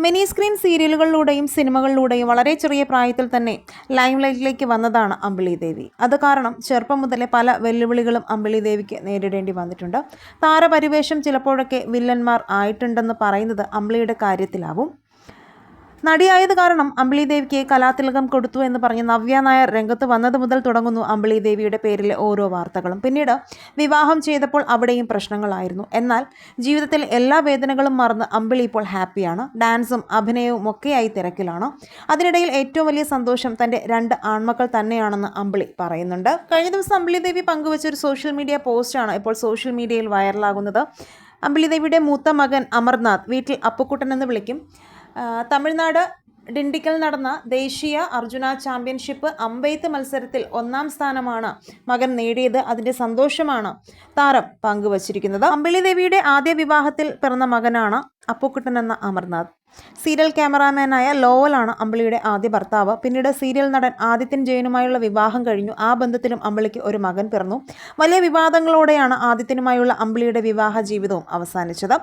Mini screen സീരിയലുകളിലൂടെയും സിനിമകളിലൂടെയും വളരെ ചെറിയ പ്രായത്തിൽ തന്നെ ലൈം ലൈറ്റിലേക്ക് വന്നതാണ് അമ്പിളി ദേവി. അത് കാരണം ചെറുപ്പം മുതലേ പല വെല്ലുവിളികളും അമ്പിളി ദേവിക്ക് നേരിടേണ്ടി വന്നിട്ടുണ്ട്. താരപരിവേഷം ചിലപ്പോഴൊക്കെ വില്ലന്മാർ ആയിട്ടുണ്ടെന്ന് പറയുന്നത് അമ്പിളിയുടെ കാര്യത്തിലാവും. നടിയായത് കാരണം അമ്പിളി ദേവിക്ക് കലാതിലകം കൊടുത്തു എന്ന് പറഞ്ഞ് നവ്യ നായർ രംഗത്ത് വന്നത് മുതൽ തുടങ്ങുന്നു അമ്പിളി ദേവിയുടെ പേരിലെ ഓരോ വാർത്തകളും. പിന്നീട് വിവാഹം ചെയ്തപ്പോൾ അവിടെയും പ്രശ്നങ്ങളായിരുന്നു. എന്നാൽ ജീവിതത്തിൽ എല്ലാ വേദനകളും മറന്ന് അമ്പിളി ഇപ്പോൾ ഹാപ്പിയാണ്. ഡാൻസും അഭിനയവും ഒക്കെയായി തിരക്കിലാണ്. അതിനിടയിൽ ഏറ്റവും വലിയ സന്തോഷം തന്റെ രണ്ട് ആൺമക്കൾ തന്നെയാണെന്ന് അമ്പിളി പറയുന്നുണ്ട്. കഴിഞ്ഞ ദിവസം അമ്പിളി ദേവി പങ്കുവച്ച ഒരു സോഷ്യൽ മീഡിയ പോസ്റ്റാണ് ഇപ്പോൾ സോഷ്യൽ മീഡിയയിൽ വൈറലാകുന്നത്. അമ്പിളി ദേവിയുടെ മൂത്ത മകൻ അമർനാഥ് വീട്ടിൽ അപ്പുക്കുട്ടൻ എന്ന് വിളിക്കും. തമിഴ്നാട് ഡിണ്ടിക്കൽ നടന്ന ദേശീയ അർജുന ചാമ്പ്യൻഷിപ്പ് അമ്പെയ്ത്ത് മത്സരത്തിൽ ഒന്നാം സ്ഥാനമാണ് മകൻ നേടിയത്. അതിന്റെ സന്തോഷമാണ് താരം പങ്കുവച്ചിരിക്കുന്നത്. അമ്പിളി ദേവിയുടെ ആദ്യ വിവാഹത്തിൽ പിറന്ന മകനാണ് അപ്പുക്കുട്ടൻ എന്ന അമർനാഥ്. സീരിയൽ ക്യാമറാമാനായ ലോവലാണ് അമ്പിളിയുടെ ആദ്യ ഭർത്താവ്. പിന്നീട് സീരിയൽ നടൻ ആദിത്യൻ ജയനുമായുള്ള വിവാഹം കഴിഞ്ഞു. ആ ബന്ധത്തിലും അമ്പിളിക്ക് ഒരു മകൻ പിറന്നു. വലിയ വിവാദങ്ങളോടെയാണ് ആദിത്യനുമായുള്ള അമ്പിളിയുടെ വിവാഹ ജീവിതവും അവസാനിച്ചത്.